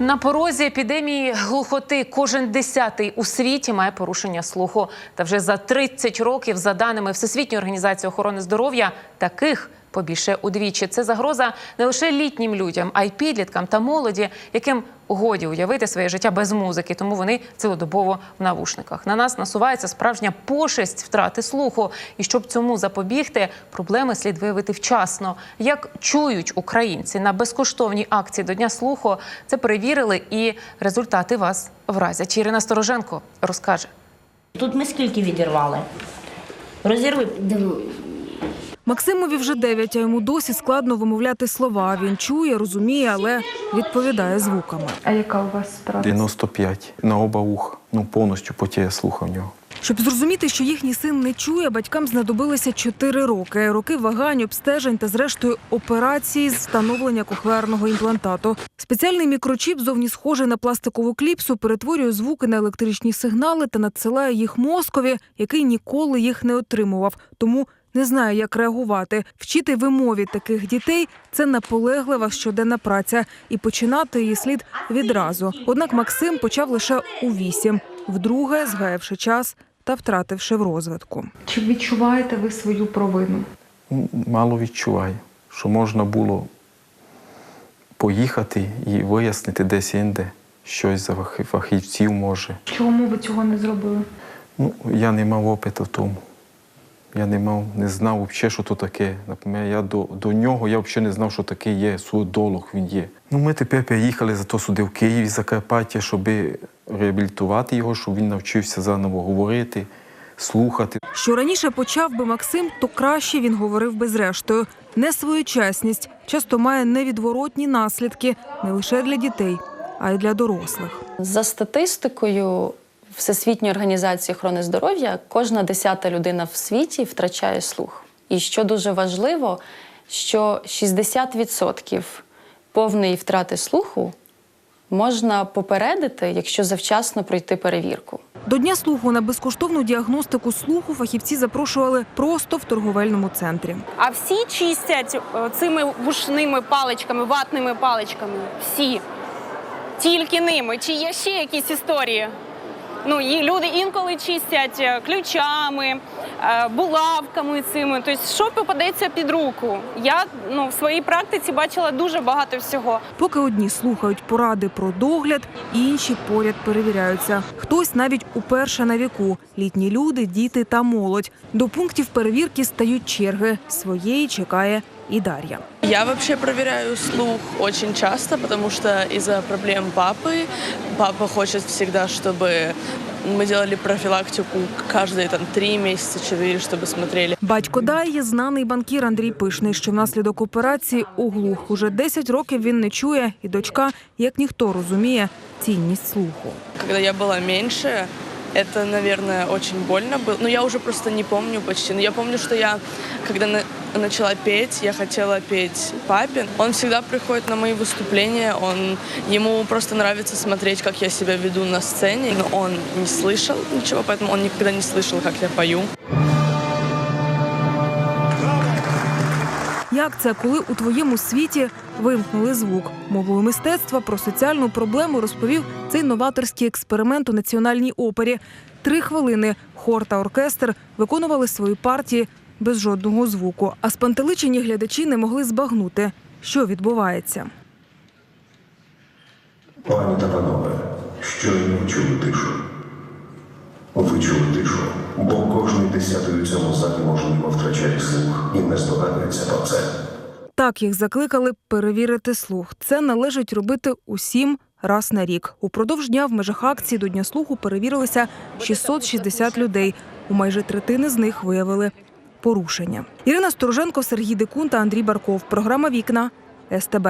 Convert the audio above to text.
На порозі епідемії глухоти кожен десятий у світі має порушення слуху. Та вже за 30 років, за даними Всесвітньої організації охорони здоров'я, таких побільше удвічі. Це загроза не лише літнім людям, а й підліткам та молоді, яким годі уявити своє життя без музики, тому вони цілодобово в навушниках. На нас насувається справжня пошесть втрати слуху. І щоб цьому запобігти, проблеми слід виявити вчасно. Як чують українці на безкоштовній акції до Дня слуху, це перевірили, і результати вас вразять. Ірина Стороженко розкаже. Тут ми скільки відірвали? Розірви. Максимові вже 9, а йому досі складно вимовляти слова. Він чує, розуміє, але відповідає звуками. А яка у вас втрата? 95 на оба вуха. Ну, повністю потіє слуха в нього. Щоб зрозуміти, що їхній син не чує, батькам знадобилися 4 роки. Роки вагань, обстежень та, зрештою, операції з встановлення кохлеарного імплантату. Спеціальний мікрочіп, зовні схожий на пластикову кліпсу, перетворює звуки на електричні сигнали та надсилає їх мозкові, який ніколи їх не отримував. Тому не знає, як реагувати. Вчити вимові таких дітей це наполеглива щоденна праця, і починати її слід відразу. Однак Максим почав лише у вісім, вдруге згаявши час та втративши в розвитку. Чи відчуваєте ви свою провину? Мало відчуваю, що можна було поїхати і вияснити десь інде щось за фахівців може. Чому ви цього не зробили? Ну, я не мав опиту в тому. Я не мав, не знав взагалі, що то таке. Наприклад, я до, до нього я взагалі не знав, що таке є, суодолог він є. Ну, ми тепер приїхали зато сюди в Київ з Закарпаття, щоб реабілітувати його, щоб він навчився заново говорити, слухати. Що раніше почав би Максим, то краще він говорив би зрештою. Несвоєчасність часто має невідворотні наслідки не лише для дітей, а й для дорослих. За статистикою Всесвітньої організації охорони здоров'я, кожна десята людина в світі втрачає слух. І що дуже важливо, що 60% повної втрати слуху можна попередити, якщо завчасно пройти перевірку. До дня слуху на безкоштовну діагностику слуху фахівці запрошували просто в торговельному центрі. А всі чистять е, цими вушними паличками, ватними паличками. Всі. Тільки ними. Чи є ще якісь історії? Ну, і люди інколи чистять е, ключами, е, булавками цими. Тобто, що попадеться під руку? Я ну, в своїй практиці бачила дуже багато всього. Поки одні слухають поради про догляд, інші поряд перевіряються. Хтось навіть уперше на віку. Літні люди, діти та молодь. До пунктів перевірки стають черги. Своєї чекає і Дар'я. Я вообще проверяю слух очень часто, потому что из-за проблем папы папа хочет всегда, чтобы мы делали профилактику каждые там три месяца, четыре, чтобы смотрели. Батько Дар'ї – знаний банкір Андрій Пишний, що внаслідок операції оглух. Уже 10 років він не чує, і дочка, як ніхто, розуміє цінність слуху. Когда я была меньше, это, наверное, очень больно было. Но я уже просто не помню почти. Но я помню, что я, когда на- начала петь, я хотела петь папе. Он всегда приходит на мои выступления, он, ему просто нравится смотреть, как я себя веду на сцене. Но он не слышал ничего, поэтому он никогда не слышал, как я пою. Як це, коли у твоєму світі вимкнули звук? Мовою мистецтва про соціальну проблему розповів цей новаторський експеримент у національній опері. Три хвилини хор та оркестр виконували свої партії без жодного звуку. А спантеличені глядачі не могли збагнути, що відбувається. Пані та панове, щойно чули тишу. Ви чули тишу, бо кожний десятий у цьому залі можливо втрачає слух і не здогадується про це. Так їх закликали перевірити слух. Це належить робити усім раз на рік. Упродовж дня в межах акції до Дня слуху перевірилися 660 людей. У майже третини з них виявили порушення. Ірина Стороженко, Сергій Дикун та Андрій Барков. Програма Вікна СТБ.